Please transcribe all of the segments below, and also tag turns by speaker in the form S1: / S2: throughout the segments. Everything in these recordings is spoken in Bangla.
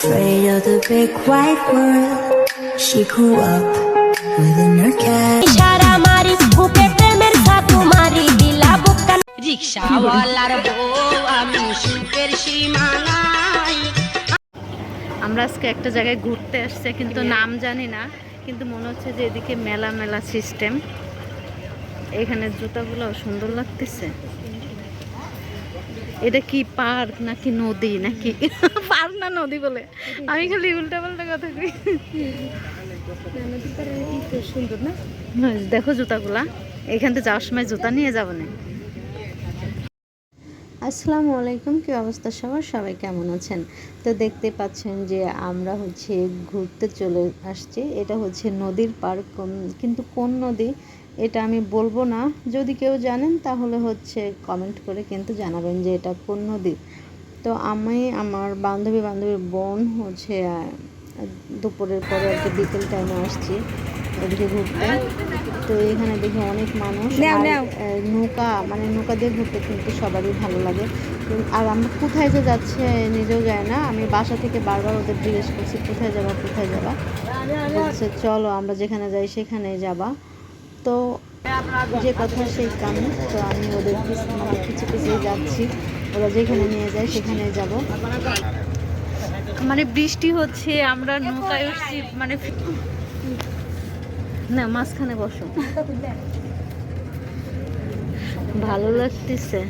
S1: Afraid of the big white world. She grew up within her cat.
S2: ইশারা মারি বুকে প্রেমের সাথু মারি দিলা বুকা রিক্সাওয়ালার বউ আমি সুখের সীমানায়
S3: আমরা আজকে একটা জায়গায় ঘুরতে আসছে কিন্তু নাম জানি না কিন্তু মনে হচ্ছে যে এদিকে মেলা মেলা সিস্টেম এখানে জুতাগুলো সুন্দর লাগতেছে এটা কি পার্ক নাকি নদী নাকি? পার্ক না নদী বলে। আমি খালি উল্টা পাল্টা কথা কই।
S4: সুন্দর না
S3: দেখো জুতাগুলা। এখান থেকে যাওয়ার সময় জুতা নিয়ে যাব না। আসসালামু আলাইকুম, কি অবস্থা সবার? সবাই কেমন আছেন? তো দেখতে পাচ্ছেন যে আমরা হচ্ছে ঘুরতে চলে আসছি। এটা হচ্ছে নদীর পার্ক কিন্তু কোন নদী এটা আমি বলব না। যদি কেউ জানেন তাহলে হচ্ছে কমেন্ট করে কিন্তু জানাবেন যে এটা কোন নদী। তো আমি, আমার বান্ধবী বান্ধবীর বোন হচ্ছে দুপুরের পরে আর কি বিকেল টাইমে আসছি। এদিকে ঘুরতে। তো এখানে দেখি অনেক মানুষ নৌকা মানে নৌকা দিয়ে ঘুরতে কিন্তু সবারই ভালো লাগে। আর আমরা কোথায় যে যাচ্ছে নিজেও যায় না। আমি বাসা থেকে বারবার ওদের জিজ্ঞেস করছি কোথায় যাবা কোথায় যাবা? বলছে চলো আমরা যেখানে যাই সেখানেই যাবা। তো যে কথা সেই কাম তো আমি ওদের মানে পিছু পিছিয়ে যাচ্ছি। ওরা যেখানে নিয়ে যায় সেখানে যাব। মানে বৃষ্টি হচ্ছে আমরা নৌকায় উঠছি মানে না মাঝখানে বসো। ভালো লাগতেছে।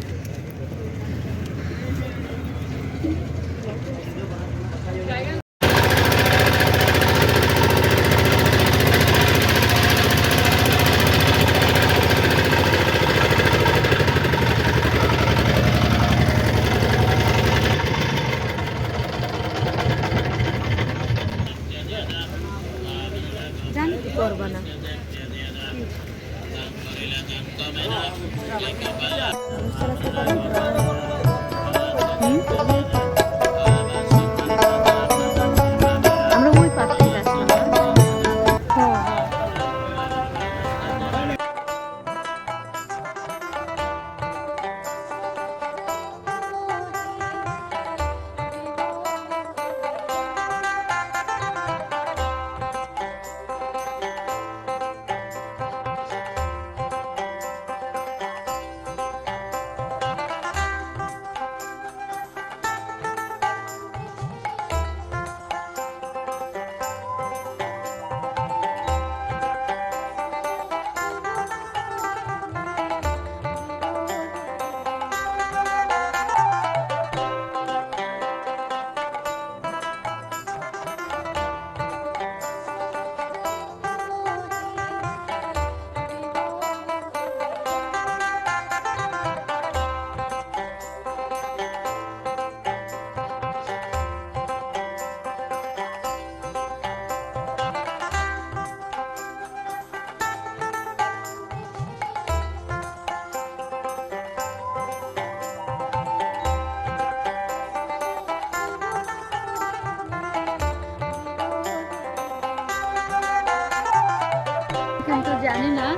S4: জানি না।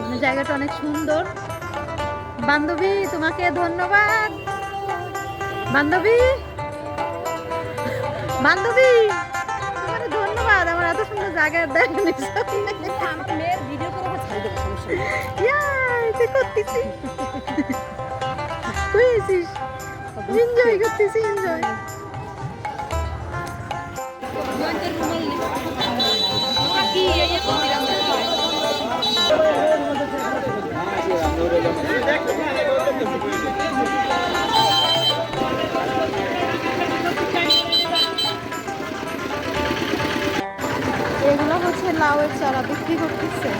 S3: মানে জায়গাটা অনেক সুন্দর। বান্ধবী, তোমাকে ধন্যবাদ। বান্ধবী বান্ধবী ধন্যবাদ। আমার এত সুন্দর জায়গা দেখ।
S4: মেয়ের ভিডিও করে আবার ছাড়ি দেবো সমস্যা নেই
S3: তুই করতেছি এনজয় করতেছি এনজয় এগুলো হচ্ছে লাউয়ের চারা বিক্রি করতেছে।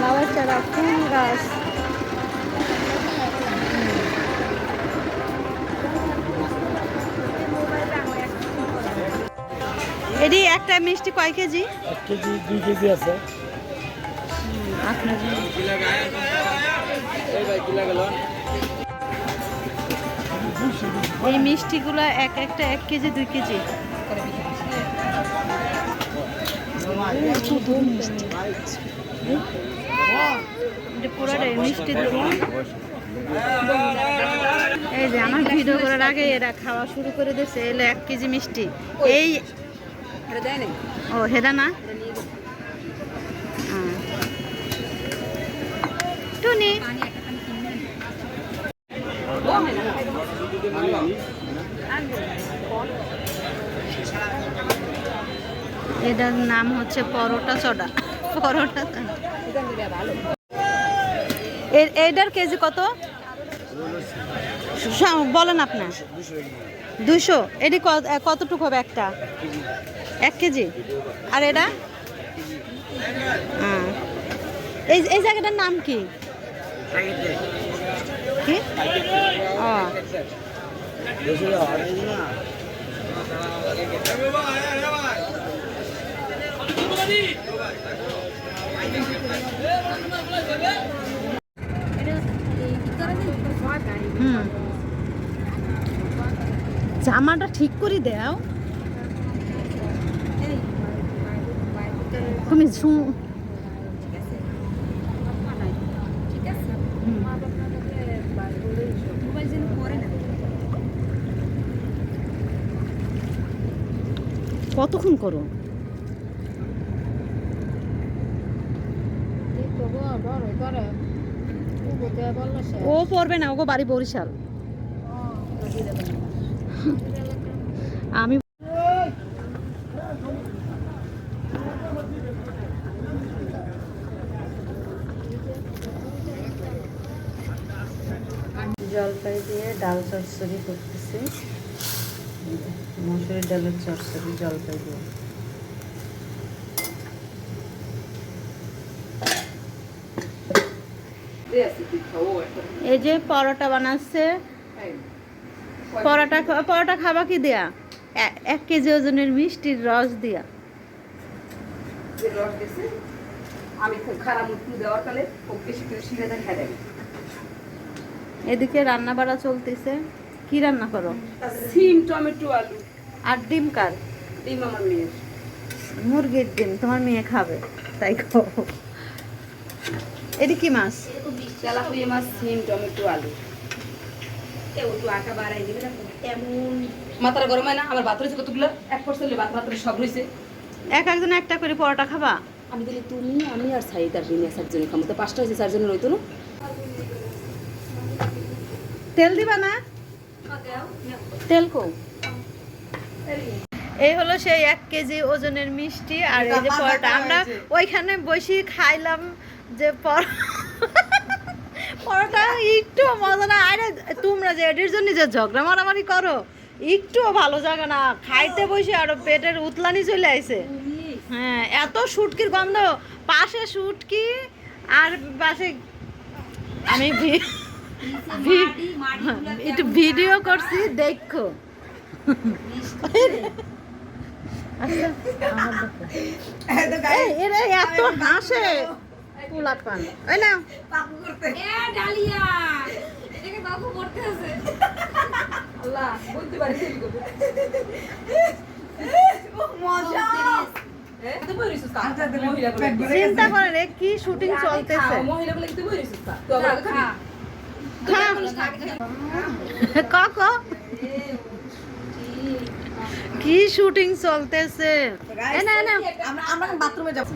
S3: লাউয়ের চারা ফুল গাছ। এটি একটা মিষ্টি কয় কেজি?
S5: এক কেজি দুই কেজি আছে।
S3: এই মিষ্টিগুলো এক একটা এক কেজি দুই কেজি। মিষ্টি এই যে আমার ভিডিও করার আগে এরা খাওয়া শুরু করে দিয়েছে এলো এক কেজি মিষ্টি। এই ও। টুনি। এটার নাম হচ্ছে পরোটা চড়া পরোটা। এইটার কেজি কত? বলেন আপনার দুশো এটি কতটুকু হবে একটা? এক কেজি? আর এটা। এই এই জায়গাটার নাম কি? কি? জামাটা ঠিক করে দাও। তুমি। কতক্ষণ করো? ও পড়বে না ওগো বাড়ি বরিশাল। আমি জলপাই দিয়ে ডাল চচ্চড়ি করতেছি। মসুরের ডালের চচ্চড়ি, জলপাই দিয়ে। এই যে পরোটা বানাচ্ছে। পরোটা পরোটা খাবা কি দেয়া? এক কেজি ওজনের মিষ্টির রস দিয়া।
S4: রস আমি খারাপ দেওয়ার বেশি করে খাই দেয়।
S3: এদিকে রান্না বাড়া চলতেছে। কি রান্না করো?
S4: সিম টমেটো আলু।
S3: আর ডিম কার?
S4: ডিম আমার মেয়ের।
S3: মুরগির ডিম তোমার মেয়ে খাবে তাই খাও এটি কি মাছ?
S4: তেলাপুরি মাছ সিম টমেটো আলু। মাথাটা গরম হয় না? আমার ভাত রয়েছে কতগুলো? এক পার্সেন্ট ভাত ভাত সব রয়েছে।
S3: এক একজন একটা করে পরোটা খাবা?
S4: আমি দিলি তুমি আমি আর সাইদ আর রিনা চারজনে খামো তো পাঁচটা হয়েছে চারজনের হইতো না?
S3: তেল দিবা না? তেল কো এই হলো সেই এক কেজি ওজনের মিষ্টি আর এই যে পরোটা। আমরা ওইখানে বসে খাইলাম যে পর- পরোটা একটু মজা না। আরে তোমরা যে এটির জন্য যে ঝগড়া মারামারি করো একটুও ভালো জায়গা না। খাইতে বসে আরও পেটের উতলানি চলে আইছে। হ্যাঁ এত শুটকির গন্ধ। পাশে শুটকি আর পাশে আমি একটু ভিডিও করছি দেখো। আচ্ছা, আমার দেখো। এই, এরা এত হাসে।
S4: আল্লাহ বলতে পারি
S3: চিন্তা করেন কি শুটিং চলতেছে? কক কি? শুটিং চলতেছে? না, না।
S4: আমরা বাথরুমে যাব।